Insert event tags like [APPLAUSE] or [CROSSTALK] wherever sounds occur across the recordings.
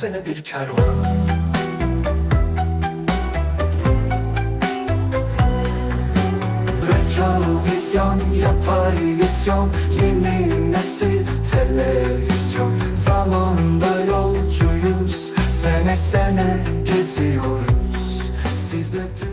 sene bir kervan Retrovizyon yapay vizyon Yeni nesil televizyon. Zamanda yolcuyuz Sene sene geziyoruz. Size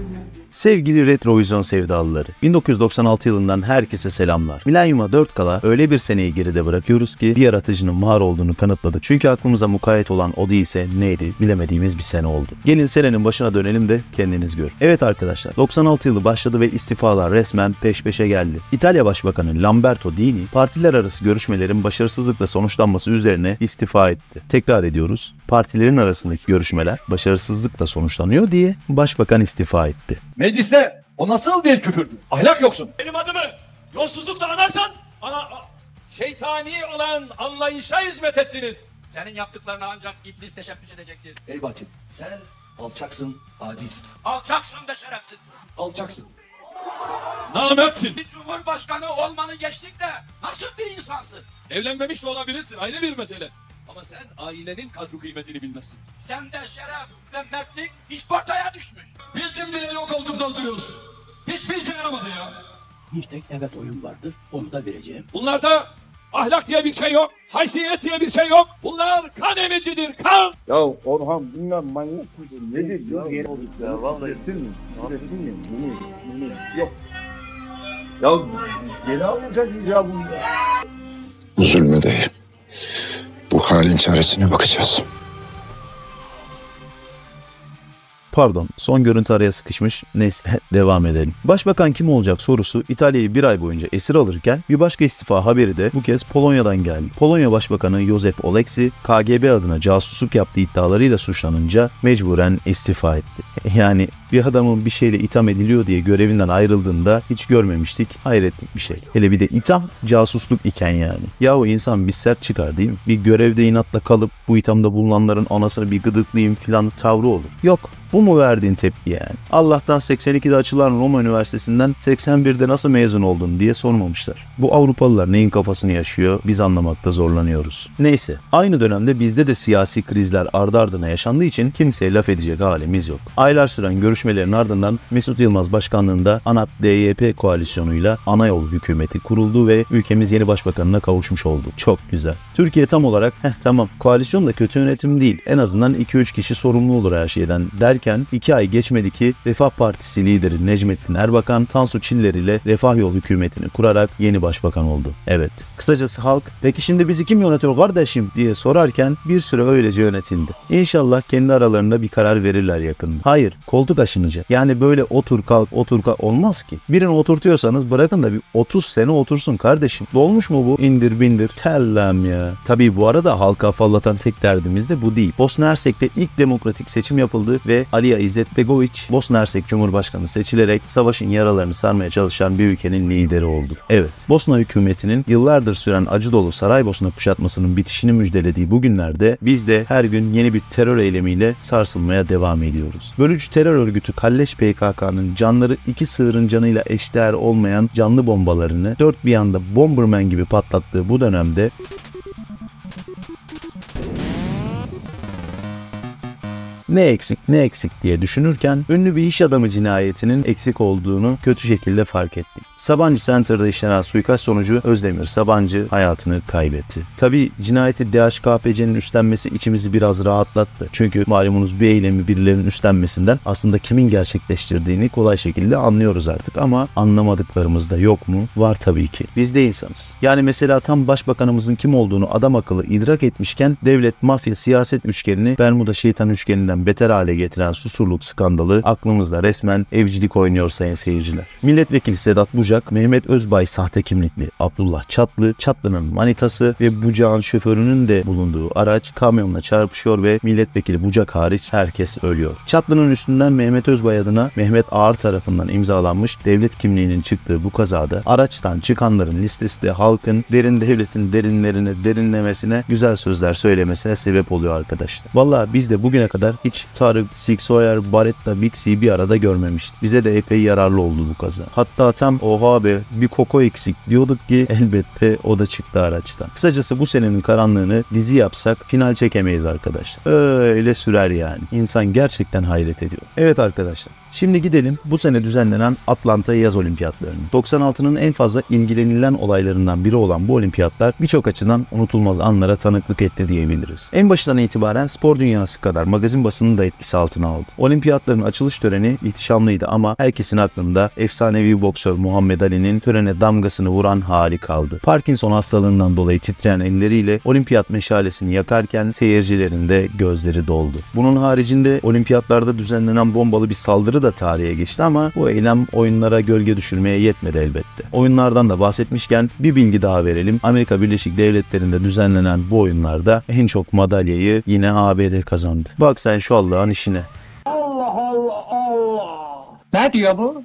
Sevgili Retrovizyon sevdalıları, 1996 yılından herkese selamlar. Milenyuma 4 kala öyle bir seneyi geride bırakıyoruz ki bir yaratıcının var olduğunu kanıtladı. Çünkü aklımıza mukayyet olan o değilse neydi bilemediğimiz bir sene oldu. Gelin senenin başına dönelim de kendiniz görün. Evet arkadaşlar, 96 yılı başladı ve istifalar resmen peş peşe geldi. İtalya Başbakanı Lamberto Dini, partiler arası görüşmelerin başarısızlıkla sonuçlanması üzerine istifa etti. Tekrar ediyoruz, partilerin arasındaki görüşmeler başarısızlıkla sonuçlanıyor diye başbakan istifa etti. Mecliste o nasıl bir küfürdür? Ahlak yoksun. Benim adımı yolsuzlukla anarsan ana Şeytani olan anlayışa hizmet ettiniz. senin yaptıklarına ancak iblis teşebbüs edecektir. Ey bacım sen alçaksın, adisin Alçaksın ve şerefsizsin. Alçaksın Namertsin. Bir cumhurbaşkanı olmanı geçtik de nasıl bir insansın? Evlenmemiş de olabilirsin ayrı bir mesele. Ama sen ailenin kadro kıymetini bilmezsin. Sende şeref ve mertlik iş ortaya düşmüş. Bildin bile yok olduğundan duruyorsun. Hiçbir işe yaramadı ya. Bir tek evet oyun vardır. Onu da vereceğim. Bunlarda ahlak diye bir şey yok. Haysiyet diye bir şey yok. Bunlar kan emicidir kan. Ya Orhan bilmem manyak mıdır nedir ya? Olduk ya vallahi. Ettin mi? Ettin mi? Bunu, bunu. Yok. Ya geri alacak ya bunu ya. Üzülme dayı. Halin çaresine bakacağız. Pardon, son görüntü araya sıkışmış. Neyse, [LAUGHS] devam edelim. Başbakan kim olacak sorusu İtalya'yı bir ay boyunca esir alırken bir başka istifa haberi de bu kez Polonya'dan geldi. Polonya Başbakanı Józef Oleksi, KGB adına casusluk yaptığı iddialarıyla suçlanınca mecburen istifa etti. [LAUGHS] Yani bir adamın bir şeyle itham ediliyor diye görevinden ayrıldığında hiç görmemiştik. Hayretlik bir şey. Hele bir de itham casusluk iken yani. Yahu insan bir sert çıkar değil mi? Bir görevde inatla kalıp bu ithamda bulunanların anasını bir gıdıklayayım filan tavrı olur. Yok. Bu mu verdiğin tepki yani? Allah'tan 82'de açılan Roma Üniversitesi'nden 81'de nasıl mezun oldun diye sormamışlar. Bu Avrupalılar neyin kafasını yaşıyor biz anlamakta zorlanıyoruz. Neyse aynı dönemde bizde de siyasi krizler ardı ardına yaşandığı için kimseye laf edecek halimiz yok. Aylar süren görüşmelerin ardından Mesut Yılmaz başkanlığında ANAP-DYP koalisyonuyla ana yol hükümeti kuruldu ve ülkemiz yeni başbakanına kavuşmuş oldu. Çok güzel. Türkiye tam olarak heh tamam koalisyon da kötü yönetim değil. En azından 2-3 kişi sorumlu olur her şeyden derken 2 ay geçmedi ki Refah Partisi lideri Necmettin Erbakan Tansu Çiller ile Refah Yol hükümetini kurarak yeni başbakan oldu. Evet. Kısacası halk peki şimdi bizi kim yönetiyor kardeşim diye sorarken bir süre öylece yönetildi. İnşallah kendi aralarında bir karar verirler yakında. Hayır koltuk aşınacak. Yani böyle otur kalk otur kalk olmaz ki. Birini oturtuyorsanız bırakın da bir 30 sene otursun kardeşim. Dolmuş mu bu? İndir bindir. Kellem ya. Tabii bu arada halka afallatan tek derdimiz de bu değil. Bosna Hersek'te ilk demokratik seçim yapıldı ve Alija İzetbegoviç Bosna Hersek Cumhurbaşkanı seçilerek savaşın yaralarını sarmaya çalışan bir ülkenin lideri oldu. Evet, Bosna hükümetinin yıllardır süren acı dolu Saraybosna kuşatmasının bitişini müjdelediği bu günlerde biz de her gün yeni bir terör eylemiyle sarsılmaya devam ediyoruz. Bölücü terör örgütü Kalleş PKK'nın canları iki sığırın canıyla eşdeğer olmayan canlı bombalarını dört bir yanda Bomberman gibi patlattığı bu dönemde ne eksik ne eksik diye düşünürken ünlü bir iş adamı cinayetinin eksik olduğunu kötü şekilde fark ettik. Sabancı Center'da işlenen suikast sonucu Özdemir Sabancı hayatını kaybetti. Tabi cinayeti DHKPC'nin üstlenmesi içimizi biraz rahatlattı. Çünkü malumunuz bir eylemi birilerinin üstlenmesinden aslında kimin gerçekleştirdiğini kolay şekilde anlıyoruz artık ama anlamadıklarımız da yok mu? Var tabii ki. Biz de insanız. Yani mesela tam başbakanımızın kim olduğunu adam akıllı idrak etmişken devlet, mafya, siyaset üçgenini Bermuda şeytan üçgeninden beter hale getiren susurluk skandalı aklımızda resmen evcilik oynuyor sayın seyirciler. Milletvekili Sedat Bucak, Mehmet Özbay sahte kimlikli, Abdullah Çatlı, Çatlı'nın manitası ve Bucak'ın şoförünün de bulunduğu araç kamyonla çarpışıyor ve milletvekili Bucak hariç herkes ölüyor. Çatlı'nın üstünden Mehmet Özbay adına Mehmet Ağar tarafından imzalanmış devlet kimliğinin çıktığı bu kazada araçtan çıkanların listesi de halkın derin devletin derinlerine derinlemesine güzel sözler söylemesine sebep oluyor arkadaşlar. Valla biz de bugüne kadar hiç Tarık, Six Sawyer, Baretta, Bixie'yi bir arada görmemiştik. Bize de epey yararlı oldu bu kaza. Hatta tam o oha be bir koko eksik diyorduk ki elbette o da çıktı araçtan. Kısacası bu senenin karanlığını dizi yapsak final çekemeyiz arkadaşlar. Öyle sürer yani. İnsan gerçekten hayret ediyor. Evet arkadaşlar. Şimdi gidelim bu sene düzenlenen Atlanta Yaz Olimpiyatlarına. 96'nın en fazla ilgilenilen olaylarından biri olan bu olimpiyatlar birçok açıdan unutulmaz anlara tanıklık etti diyebiliriz. En başından itibaren spor dünyası kadar magazin basının da etkisi altına aldı. Olimpiyatların açılış töreni ihtişamlıydı ama herkesin aklında efsanevi boksör Muhammed Ali'nin törene damgasını vuran hali kaldı. Parkinson hastalığından dolayı titreyen elleriyle olimpiyat meşalesini yakarken seyircilerin de gözleri doldu. Bunun haricinde olimpiyatlarda düzenlenen bombalı bir saldırı da tarihe geçti ama bu eylem oyunlara gölge düşürmeye yetmedi elbette. Oyunlardan da bahsetmişken bir bilgi daha verelim. Amerika Birleşik Devletleri'nde düzenlenen bu oyunlarda en çok madalyayı yine ABD kazandı. Bak sen şu Allah'ın işine. Ne diyor bu?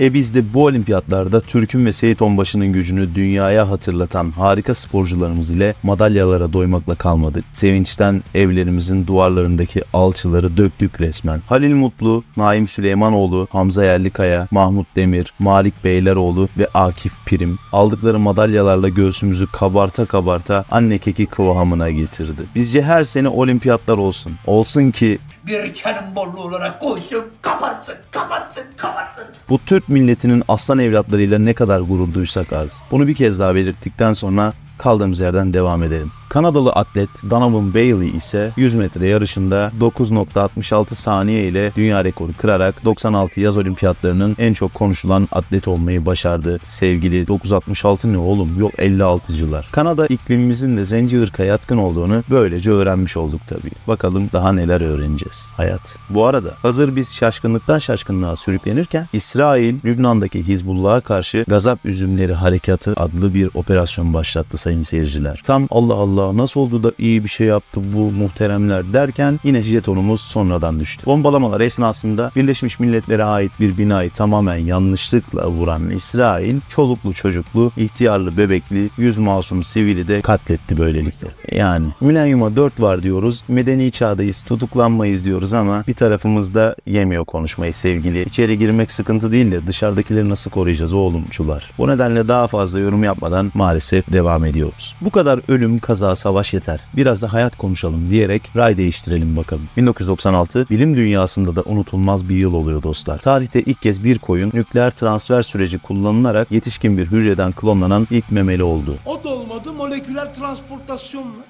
E biz de bu olimpiyatlarda Türk'ün ve Seyit Onbaşı'nın gücünü dünyaya hatırlatan harika sporcularımız ile madalyalara doymakla kalmadık. Sevinçten evlerimizin duvarlarındaki alçıları döktük resmen. Halil Mutlu, Naim Süleymanoğlu, Hamza Yerlikaya, Mahmut Demir, Malik Beyleroğlu ve Akif Prim aldıkları madalyalarla göğsümüzü kabarta kabarta anne keki kıvamına getirdi. Bizce her sene olimpiyatlar olsun. Olsun ki Bir bollu olarak koysun, kaparsın, kaparsın, kaparsın. Bu Türk milletinin aslan evlatlarıyla ne kadar gurur duysak az. Bunu bir kez daha belirttikten sonra kaldığımız yerden devam edelim. Kanadalı atlet Donovan Bailey ise 100 metre yarışında 9.66 saniye ile dünya rekoru kırarak 96 yaz olimpiyatlarının en çok konuşulan atlet olmayı başardı. Sevgili 966 ne oğlum yok 56'cılar. Kanada iklimimizin de zenci ırka yatkın olduğunu böylece öğrenmiş olduk tabii. Bakalım daha neler öğreneceğiz. Hayat. Bu arada hazır biz şaşkınlıktan şaşkınlığa sürüklenirken İsrail Lübnan'daki Hizbullah'a karşı Gazap Üzümleri Harekatı adlı bir operasyon başlattı sayın seyirciler. Tam Allah Allah nasıl oldu da iyi bir şey yaptı bu muhteremler derken yine jetonumuz sonradan düştü. Bombalamalar esnasında Birleşmiş Milletler'e ait bir binayı tamamen yanlışlıkla vuran İsrail çoluklu çocuklu, ihtiyarlı bebekli, yüz masum sivili de katletti böylelikle. Yani milenyuma 4 var diyoruz, medeni çağdayız, tutuklanmayız diyoruz ama bir tarafımızda yemiyor konuşmayı sevgili. İçeri girmek sıkıntı değil de dışarıdakileri nasıl koruyacağız oğlumcular. Bu nedenle daha fazla yorum yapmadan maalesef devam ediyoruz. Bu kadar ölüm, kaza, savaş yeter. Biraz da hayat konuşalım diyerek ray değiştirelim bakalım. 1996 bilim dünyasında da unutulmaz bir yıl oluyor dostlar. Tarihte ilk kez bir koyun nükleer transfer süreci kullanılarak yetişkin bir hücreden klonlanan ilk memeli oldu. O da olmadı moleküler transportasyon mu?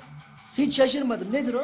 Hiç şaşırmadım. Nedir o?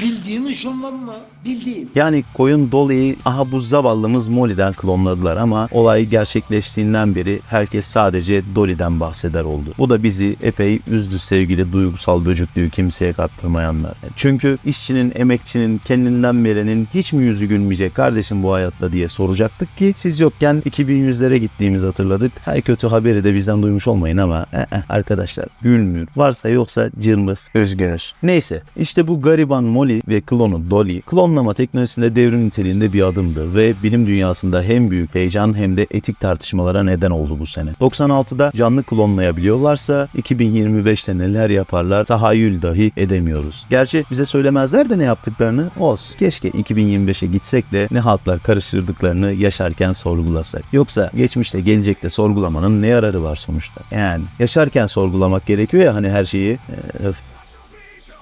Bildiğin ışınlanma. Bildiğim. Yani koyun Dolly'yi aha bu zavallımız Molly'den klonladılar ama olay gerçekleştiğinden beri herkes sadece Dolly'den bahseder oldu. Bu da bizi epey üzdü sevgili duygusal böcüklüğü kimseye kattırmayanlar. Çünkü işçinin, emekçinin, kendinden verenin hiç mi yüzü gülmeyecek kardeşim bu hayatta diye soracaktık ki siz yokken 2100'lere gittiğimizi hatırladık. Her kötü haberi de bizden duymuş olmayın ama eh, eh, arkadaşlar gülmüyor. Varsa yoksa cırmıh, üzgünüz. Neyse işte bu gariban Molly ve klonu Dolly klonlama teknolojisinde devrim niteliğinde bir adımdı ve bilim dünyasında hem büyük heyecan hem de etik tartışmalara neden oldu bu sene. 96'da canlı klonlayabiliyorlarsa 2025'te neler yaparlar tahayyül dahi edemiyoruz. Gerçi bize söylemezler de ne yaptıklarını olsun. Keşke 2025'e gitsek de ne haltlar karıştırdıklarını yaşarken sorgulasak. Yoksa geçmişte gelecekte sorgulamanın ne yararı var sonuçta? Yani yaşarken sorgulamak gerekiyor ya hani her şeyi. Ee, öf.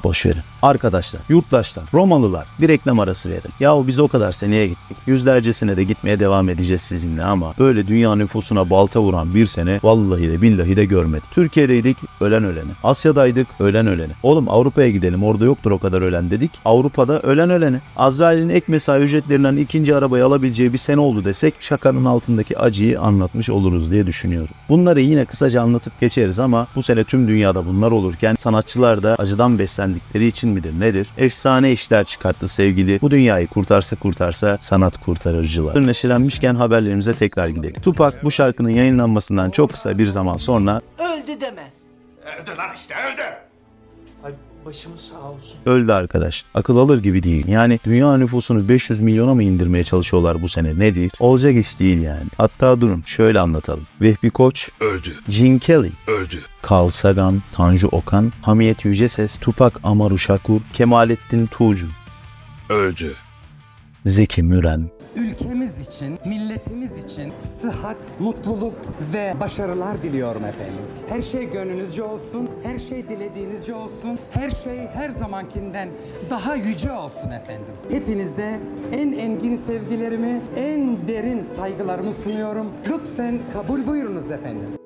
Boş verin. Arkadaşlar, yurttaşlar, Romalılar bir reklam arası verin. Yahu biz o kadar seneye gittik. Yüzlercesine de gitmeye devam edeceğiz sizinle ama böyle dünya nüfusuna balta vuran bir sene vallahi de billahi de görmedik. Türkiye'deydik ölen ölene. Asya'daydık ölen ölene. Oğlum Avrupa'ya gidelim orada yoktur o kadar ölen dedik. Avrupa'da ölen ölene. Azrail'in ek mesai ücretlerinden ikinci arabayı alabileceği bir sene oldu desek şakanın altındaki acıyı anlatmış oluruz diye düşünüyorum. Bunları yine kısaca anlatıp geçeriz ama bu sene tüm dünyada bunlar olurken sanatçılar da acıdan beslendikleri için midir nedir? Efsane işler çıkarttı sevgili. Bu dünyayı kurtarsa kurtarsa sanat kurtarıcılar. Neşelenmişken haberlerimize tekrar gidelim. Tupac bu şarkının yayınlanmasından çok kısa bir zaman sonra Öldü deme. Öldü lan işte öldü. Ay başımız sağ olsun. öldü arkadaş. Akıl alır gibi değil. Yani dünya nüfusunu 500 milyona mı indirmeye çalışıyorlar bu sene nedir? Olacak iş değil yani. Hatta durun şöyle anlatalım. Vehbi Koç, Öldü. Gene Kelly, Öldü. Carl Sagan, Tanju Okan, Hamiyet Yüceses, Tupac Amaru Shakur, Kemalettin Tuğcu, Öldü. Zeki Müren, ülkemiz için, milletimiz için sıhhat, mutluluk ve başarılar diliyorum efendim. Her şey gönlünüzce olsun, her şey dilediğinizce olsun, her şey her zamankinden daha yüce olsun efendim. Hepinize en engin sevgilerimi, en derin saygılarımı sunuyorum. Lütfen kabul buyurunuz efendim.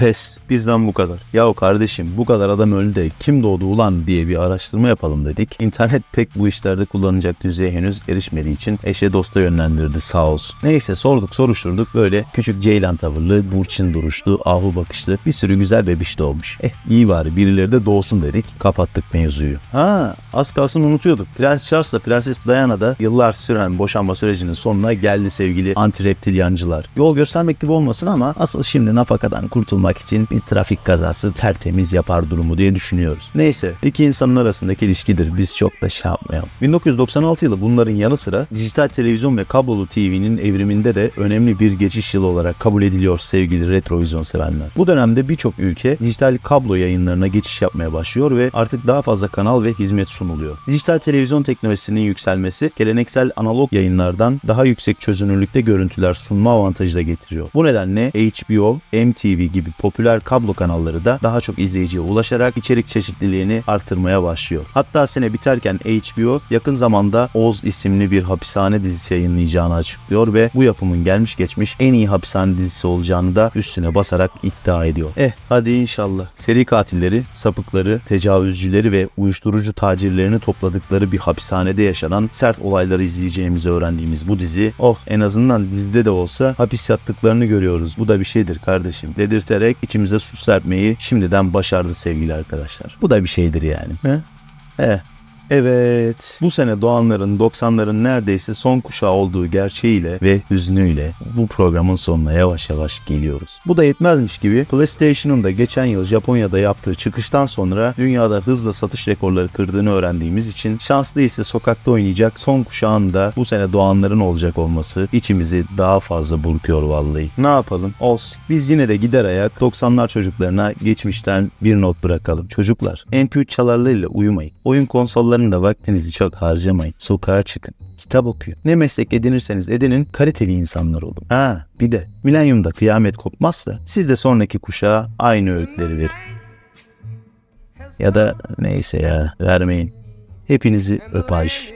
Pes bizden bu kadar. Yahu kardeşim bu kadar adam öldü de kim doğdu ulan diye bir araştırma yapalım dedik. İnternet pek bu işlerde kullanacak düzeye henüz erişmediği için eşe dosta yönlendirdi sağ olsun. Neyse sorduk soruşturduk böyle küçük ceylan tavırlı, burçin duruşlu, ahu bakışlı bir sürü güzel bebiş doğmuş. Eh iyi bari birileri de doğsun dedik kapattık mevzuyu. Ha az kalsın unutuyorduk. Prens Charles'la Prenses Diana da yıllar süren boşanma sürecinin sonuna geldi sevgili antireptilyancılar. Yol göstermek gibi olmasın ama asıl şimdi nafakadan kurtulmak için bir trafik kazası tertemiz yapar durumu diye düşünüyoruz. Neyse iki insanın arasındaki ilişkidir biz çok da şey yapmayalım. 1996 yılı bunların yanı sıra dijital televizyon ve kablolu TV'nin evriminde de önemli bir geçiş yılı olarak kabul ediliyor sevgili retrovizyon sevenler. Bu dönemde birçok ülke dijital kablo yayınlarına geçiş yapmaya başlıyor ve artık daha fazla kanal ve hizmet sunuluyor. Dijital televizyon teknolojisinin yükselmesi geleneksel analog yayınlardan daha yüksek çözünürlükte görüntüler sunma avantajı da getiriyor. Bu nedenle HBO, MTV gibi popüler kablo kanalları da daha çok izleyiciye ulaşarak içerik çeşitliliğini arttırmaya başlıyor. Hatta sene biterken HBO yakın zamanda Oz isimli bir hapishane dizisi yayınlayacağını açıklıyor ve bu yapımın gelmiş geçmiş en iyi hapishane dizisi olacağını da üstüne basarak iddia ediyor. Eh hadi inşallah. Seri katilleri, sapıkları, tecavüzcüleri ve uyuşturucu tacirlerini topladıkları bir hapishanede yaşanan sert olayları izleyeceğimizi öğrendiğimiz bu dizi oh en azından dizide de olsa hapis yattıklarını görüyoruz. Bu da bir şeydir kardeşim. Dedirterek içimize su serpmeyi şimdiden başardı sevgili arkadaşlar. Bu da bir şeydir yani. He? He. Evet, bu sene doğanların 90'ların neredeyse son kuşağı olduğu gerçeğiyle ve hüznüyle bu programın sonuna yavaş yavaş geliyoruz. Bu da yetmezmiş gibi PlayStation'un da geçen yıl Japonya'da yaptığı çıkıştan sonra dünyada hızla satış rekorları kırdığını öğrendiğimiz için şanslı ise sokakta oynayacak son kuşağın da bu sene doğanların olacak olması içimizi daha fazla burkuyor vallahi. Ne yapalım? Olsun. Biz yine de gider ayak 90'lar çocuklarına geçmişten bir not bırakalım. Çocuklar, MP3 çalarlarıyla uyumayın. Oyun konsollarında vaktinizi çok harcamayın. Sokağa çıkın. Kitap okuyun. Ne meslek edinirseniz edinin kaliteli insanlar olun. Ha bir de milenyumda kıyamet kopmazsa siz de sonraki kuşağa aynı öğütleri verin. Ya da neyse ya vermeyin. Hepinizi öpaj.